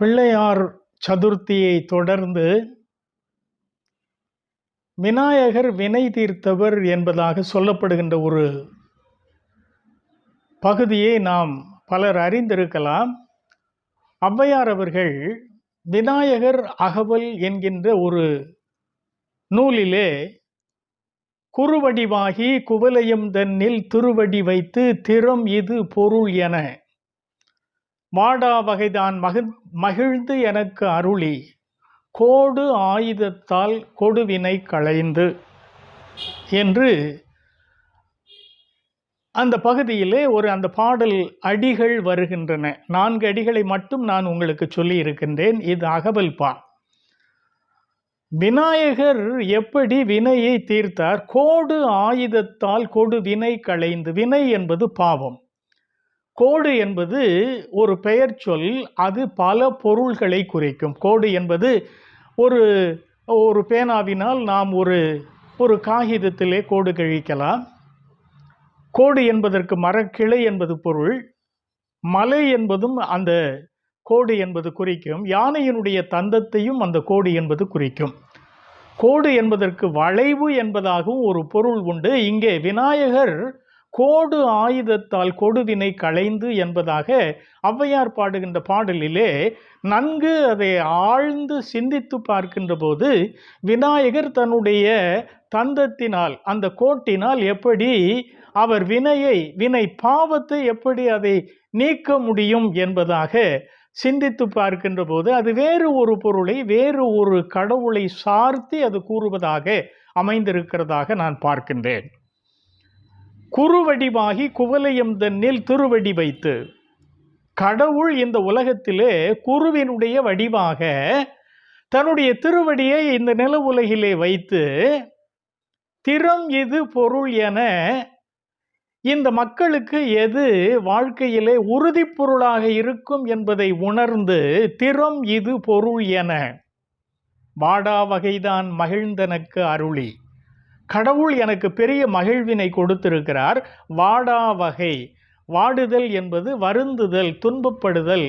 பிள்ளையார் சதுர்த்தியை தொடர்ந்து விநாயகர் வினை தீர்த்தவர் என்பதாக சொல்லப்படுகின்ற ஒரு பகுதியை நாம் பலர் அறிந்திருக்கலாம். ஔவையார் அவர்கள் விநாயகர் அகவல் என்கின்ற ஒரு நூலிலே குறுவடிவாகி குவலையும் தன்னில் திருவடி வைத்து திறம் இது பொருள் என வாடா வகைதான் மகிழ் மகிழ்ந்து எனக்கு அருளி. கோடு ஆயுதத்தால் கொடுவினை களைந்து என்று அந்த பகுதியிலே ஒரு அந்த பாடல் அடிகள் வருகின்றன. நான்கு அடிகளை மட்டும் நான் உங்களுக்கு சொல்லி இருக்கின்றேன். இது அகவல் பா. விநாயகர் எப்படி வினையை தீர்த்தார்? கோடு ஆயுதத்தால் கொடு வினை களைந்து. வினை என்பது பாவம். கோடு என்பது ஒரு பெயர் சொல் அது பல பொருள்களை குறிக்கும். கோடு என்பது ஒரு ஒரு பேனாவினால் நாம் ஒரு ஒரு காகிதத்திலே கோடு கழிக்கலாம். கோடு என்பதற்கு மரக்கிளை என்பது பொருள் மலை என்பதும் அந்த கோடு என்பது குறிக்கும். யானையினுடைய தந்தத்தையும் அந்த கோடு என்பது குறிக்கும். கோடு என்பதற்கு வளைவு என்பதாகவும் ஒரு பொருள் உண்டு. இங்கே விநாயகர் கோடு ஆயுதத்தால் கொடுவினை களைந்து என்பதாக ஔவையார் பாடுகின்ற பாடலிலே நன்கு அதை ஆழ்ந்து சிந்தித்து பார்க்கின்ற போது விநாயகர் தன்னுடைய தந்தத்தினால் அந்த கோட்டினால் எப்படி அவர் வினையை வினை பாவத்தை எப்படி அதை நீக்க முடியும் என்பதாக சிந்தித்து பார்க்கின்ற போது அது வேறு ஒரு பொருளை வேறு ஒரு கடவுளை சார்த்தி அது கூறுவதாக அமைந்திருக்கிறதாக நான் பார்க்கின்றேன். குறுவடிவாகி குவலயம் தன்னில் திருவடி வைத்து. கடவுள் இந்த உலகத்திலே குருவினுடைய வடிவாக தன்னுடைய திருவடியை இந்த நில உலகிலே வைத்து திறம் இது பொருள் என இந்த மக்களுக்கு எது வாழ்க்கையிலே உறுதி பொருளாக இருக்கும் என்பதை உணர்ந்து திறம் இது பொருள் என வாடா வகைதான் மகிழ்ந்தனக்கு அருளி. கடவுள் எனக்கு பெரிய மகிழ்வினை கொடுத்திருக்கிறார். வாடா வகை. வாடுதல் என்பது வருந்துதல் துன்பப்படுதல்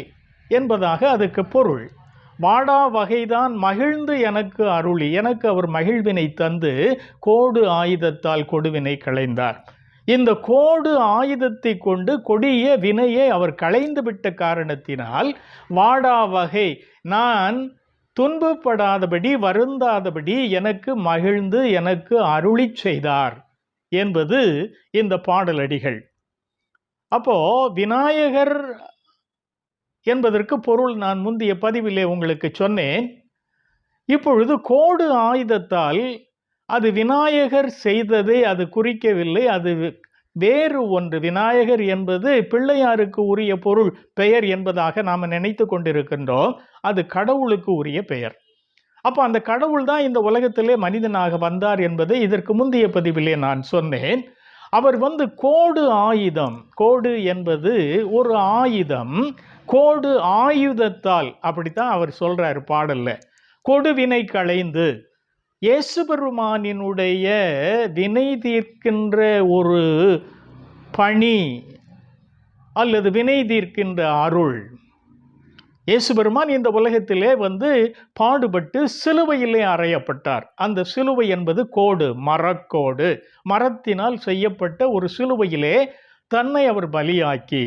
என்பதாக அதுக்கு பொருள். வாடா வகைதான் மகிழ்ந்து எனக்கு அருளி. எனக்கு அவர் மகிழ்வினை தந்து கோடு ஆயுதத்தால் கொடுவினை களைந்தார். இந்த கோடு ஆயுதத்தை கொண்டு கொடிய வினையை அவர் களைந்து விட்ட காரணத்தினால் வாடா வகை நான் துன்பப்படாதபடி வருந்தாதபடி எனக்கு மகிழ்ந்து எனக்கு அருளி செய்தார் என்பது இந்த பாடலடிகள். அப்போ விநாயகர் என்பதற்கு பொருள் நான் முந்தைய பதிவிலே உங்களுக்கு சொன்னேன். இப்பொழுது கோடு ஆயுதத்தால் அது விநாயகர் செய்ததை அது குறிக்கவில்லை அது வேறு ஒன்று. விநாயகர் என்பது பிள்ளையாருக்கு உரிய பொருள் பெயர் என்பதாக நாம் நினைத்து கொண்டிருக்கின்றோம். அது கடவுளுக்கு உரிய பெயர். அப்போ அந்த கடவுள் தான் இந்த உலகத்திலே மனிதனாக வந்தார் என்பதை இதற்கு முந்தைய பதிவிலே நான் சொன்னேன். அவர் வந்து கோடு ஆயுதம். கோடு என்பது ஒரு ஆயுதம். கோடு ஆயுதத்தால் அப்படித்தான் அவர் சொல்றார் பாடல்ல. கொடுவினை களைந்து. இயேசுபெருமானினுடைய வினை தீர்க்கின்ற ஒரு பணி அல்லது வினை தீர்க்கின்ற அருள். இயேசுபெருமான் இந்த உலகத்திலே வந்து பாடுபட்டு சிலுவையிலே அறையப்பட்டார். அந்த சிலுவை என்பது கோடு மரக்கோடு. மரத்தினால் செய்யப்பட்ட ஒரு சிலுவையிலே தன்னை அவர் பலியாக்கி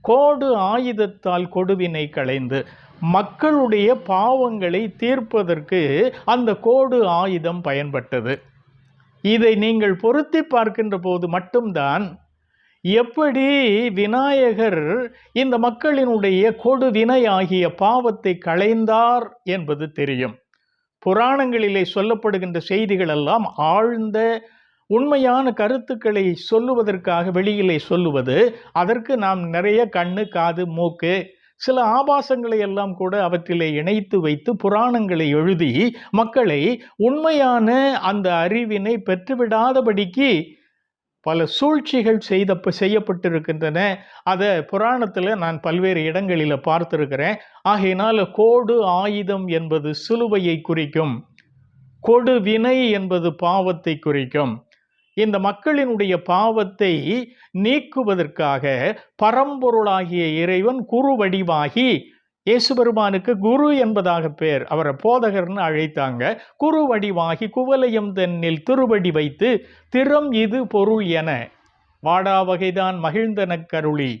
கோடு ஆயுதத்தால் கொடுவினை களைந்து மக்களுடைய பாவங்களை தீர்ப்பதற்கு அந்த கோடு ஆயுதம் பயன்பட்டது. இதை நீங்கள் பொருத்தி பார்க்கின்ற போது மட்டும்தான் எப்படி விநாயகர் இந்த மக்களினுடைய கொடுவினை ஆகிய பாவத்தை களைந்தார் என்பது தெரியும். புராணங்களிலே சொல்லப்படுகின்ற செய்திகள் எல்லாம் ஆழ்ந்த உண்மையான கருத்துக்களை சொல்லுவதற்காக வெளியிலே சொல்லுவது அதற்கு நாம் நிறைய கண்ணு காது மூக்கு சில ஆபாசங்களை எல்லாம் கூட அவற்றிலே இணைத்து வைத்து புராணங்களை எழுதி மக்களை உண்மையான அந்த அறிவினை பெற்றுவிடாதபடிக்கு பல சூழ்ச்சிகள் செய்த செய்யப்பட்டிருக்கின்றன. அதை புராணத்தில் நான் பல்வேறு இடங்களில் பார்த்துருக்கிறேன். ஆகையினால் கோடு ஆயுதம் என்பது சிலுவையை குறிக்கும் கொடு வினை என்பது பாவத்தை குறிக்கும். இந்த மக்களினுடைய பாவத்தை நீக்குவதற்காக பரம்பொருளாகிய இறைவன் குறுவடிவாகி இயேசு பெருமானுக்கு குரு என்பதாக பேர். அவரை போதகர்னு அழைத்தாங்க. குரு வடிவாகி குவலயம் தன்னில் திருவடி வைத்து திறம் இது பொருள் என. வாடா வகைதான் மகிழ்ந்தன கருளி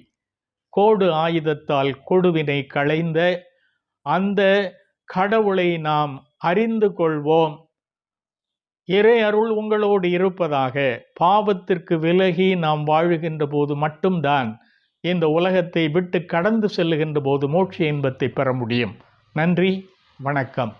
கோடு ஆயுதத்தால் கொடுவினை களைந்த அந்த கடவுளை நாம் அறிந்து கொள்வோம். இறை அருள் உங்களோடு இருப்பதாக. பாவத்திற்கு விலகி நாம் வாழுகின்ற போது மட்டும்தான் இந்த உலகத்தை விட்டு கடந்து செல்லுகின்ற போது மோட்ச இன்பத்தை பெற முடியும். நன்றி வணக்கம்.